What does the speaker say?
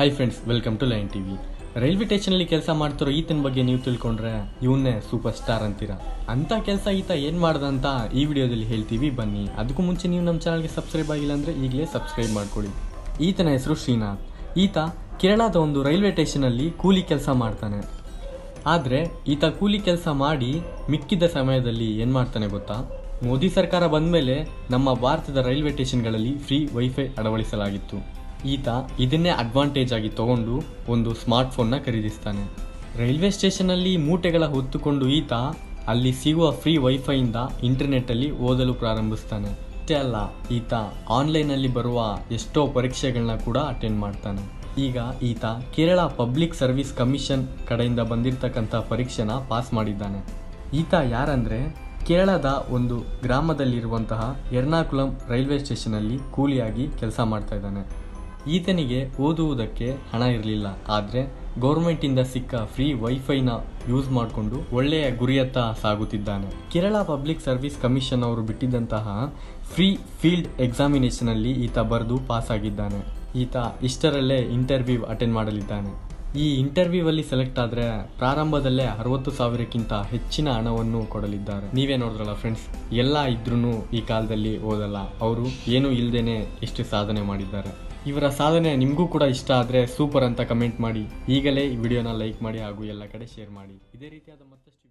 Hi friends welcome to line TV railway ಸ್ಟೇಷನಲ್ಲಿ ಕೆಲಸ ಮಾಡ್ತಿರೋ ಈತನ ಬಗ್ಗೆ ನೀವು ತಿಳ್ಕೊಂಡ್ರೆ ಇವನ್ನೇ ಸೂಪರ್ ಸ್ಟಾರ್ ಅಂತೀರಾ? ಅಂತ ಕೆಲಸ ಈತ ಏನು ಮಾಡ್ದ ಅಂತ ಈ ವಿಡಿಯೋದಲ್ಲಿ ಹೇಳ್ತೀವಿ. ಬನ್ನಿ, ಅದಕ್ಕೂ ಮುಂಚೆ ನೀವು ನಮ್ಮ ಚಾನಲ್ಗೆ ಸಬ್ಸ್ಕ್ರೈಬ್ ಆಗಿಲ್ಲ ಅಂದರೆ ಈಗಲೇ ಸಬ್ಸ್ಕ್ರೈಬ್ ಮಾಡ್ಕೊಳ್ಳಿ ಈತನ ಹೆಸರು ಶ್ರೀನಾಥ್. ಈತ ಕೇರಳದ ಒಂದು ರೈಲ್ವೆ ಸ್ಟೇಷನಲ್ಲಿ ಕೂಲಿ ಕೆಲಸ ಮಾಡ್ತಾನೆ. ಆದರೆ ಈತ ಕೂಲಿ ಕೆಲಸ ಮಾಡಿ ಮಿಕ್ಕಿದ ಸಮಯದಲ್ಲಿ ಏನು ಮಾಡ್ತಾನೆ ಗೊತ್ತಾ? ಮೋದಿ ಸರ್ಕಾರ ಬಂದ ಮೇಲೆ ನಮ್ಮ ಭಾರತದ ರೈಲ್ವೆ ಸ್ಟೇಷನ್ಗಳಲ್ಲಿ ಫ್ರೀ ವೈಫೈ ಅಳವಡಿಸಲಾಗಿತ್ತು. ಈತ ಇದನ್ನೇ ಅಡ್ವಾಂಟೇಜ್ ಆಗಿ ತಗೊಂಡು ಒಂದು ಸ್ಮಾರ್ಟ್ ಫೋನ್ನ ಖರೀದಿಸ್ತಾನೆ. ರೈಲ್ವೆ ಸ್ಟೇಷನಲ್ಲಿ ಮೂಟೆಗಳ ಹೊತ್ತುಕೊಂಡು ಈತ ಅಲ್ಲಿ ಸಿಗುವ ಫ್ರೀ ವೈಫೈಯಿಂದ ಇಂಟರ್ನೆಟ್ಟಲ್ಲಿ ಓದಲು ಪ್ರಾರಂಭಿಸ್ತಾನೆ. ಅಷ್ಟೇ ಅಲ್ಲ, ಈತ ಆನ್ಲೈನಲ್ಲಿ ಬರುವ ಎಷ್ಟೋ ಪರೀಕ್ಷೆಗಳನ್ನ ಕೂಡ ಅಟೆಂಡ್ ಮಾಡ್ತಾನೆ. ಈಗ ಈತ ಕೇರಳ ಪಬ್ಲಿಕ್ ಸರ್ವಿಸ್ ಕಮಿಷನ್ ಕಡೆಯಿಂದ ಬಂದಿರತಕ್ಕಂಥ ಪರೀಕ್ಷೆನ ಪಾಸ್ ಮಾಡಿದ್ದಾನೆ. ಈತ ಯಾರಂದರೆ, ಕೇರಳದ ಒಂದು ಗ್ರಾಮದಲ್ಲಿರುವಂತಹ ಎರ್ನಾಕುಲಂ ರೈಲ್ವೆ ಸ್ಟೇಷನಲ್ಲಿ ಕೂಲಿಯಾಗಿ ಕೆಲಸ ಮಾಡ್ತಾ ಇದ್ದಾನೆ. ಈತನಿಗೆ ಓದುವುದಕ್ಕೆ ಹಣ ಇರಲಿಲ್ಲ. ಆದರೆ ಗೌರ್ಮೆಂಟಿಂದ ಸಿಕ್ಕ ಫ್ರೀ ವೈಫೈನ ಯೂಸ್ ಮಾಡಿಕೊಂಡು ಒಳ್ಳೆಯ ಗುರಿಯತ್ತ ಸಾಗುತ್ತಿದ್ದಾನೆ. ಕೇರಳ ಪಬ್ಲಿಕ್ ಸರ್ವಿಸ್ ಕಮಿಷನ್ ಅವರು ಬಿಟ್ಟಿದ್ದಂತಹ ಫ್ರೀ ಫೀಲ್ಡ್ ಎಕ್ಸಾಮಿನೇಷನಲ್ಲಿ ಈತ ಬರೆದು ಪಾಸ್ ಆಗಿದ್ದಾನೆ ಈತ ಇಷ್ಟರಲ್ಲೇ ಇಂಟರ್ವ್ಯೂ ಅಟೆಂಡ್ ಮಾಡಲಿದ್ದಾನೆ. ಈ ಇಂಟರ್ವ್ಯೂ ಅಲ್ಲಿ ಸೆಲೆಕ್ಟ್ ಆದ್ರೆ ಪ್ರಾರಂಭದಲ್ಲೇ ಅರವತ್ತು ಸಾವಿರಕ್ಕಿಂತ ಹೆಚ್ಚಿನ ಹಣವನ್ನು ಕೊಡಲಿದ್ದಾರೆ. ನೀವೇ ನೋಡಿದ್ರಲ್ಲ ಫ್ರೆಂಡ್ಸ್ ಎಲ್ಲ ಇದ್ರೂ ಈ ಕಾಲದಲ್ಲಿ ಓದಲ್ಲ. ಅವರು ಏನು ಇಲ್ಲದೇನೆ ಎಷ್ಟು ಸಾಧನೆ ಮಾಡಿದ್ದಾರೆ. ಇವರ ಸಾಧನೆ ನಿಮಗೂ ಕೂಡ ಇಷ್ಟ ಆದರೆ ಸೂಪರ್ ಅಂತ ಕಮೆಂಟ್ ಮಾಡಿ. ಈಗಲೇ ಈ ವಿಡಿಯೋನ ಲೈಕ್ ಮಾಡಿ ಹಾಗೂ ಎಲ್ಲ ಕಡೆ ಶೇರ್ ಮಾಡಿ. ಇದೇ ರೀತಿಯಾದ ಮತ್ತಷ್ಟು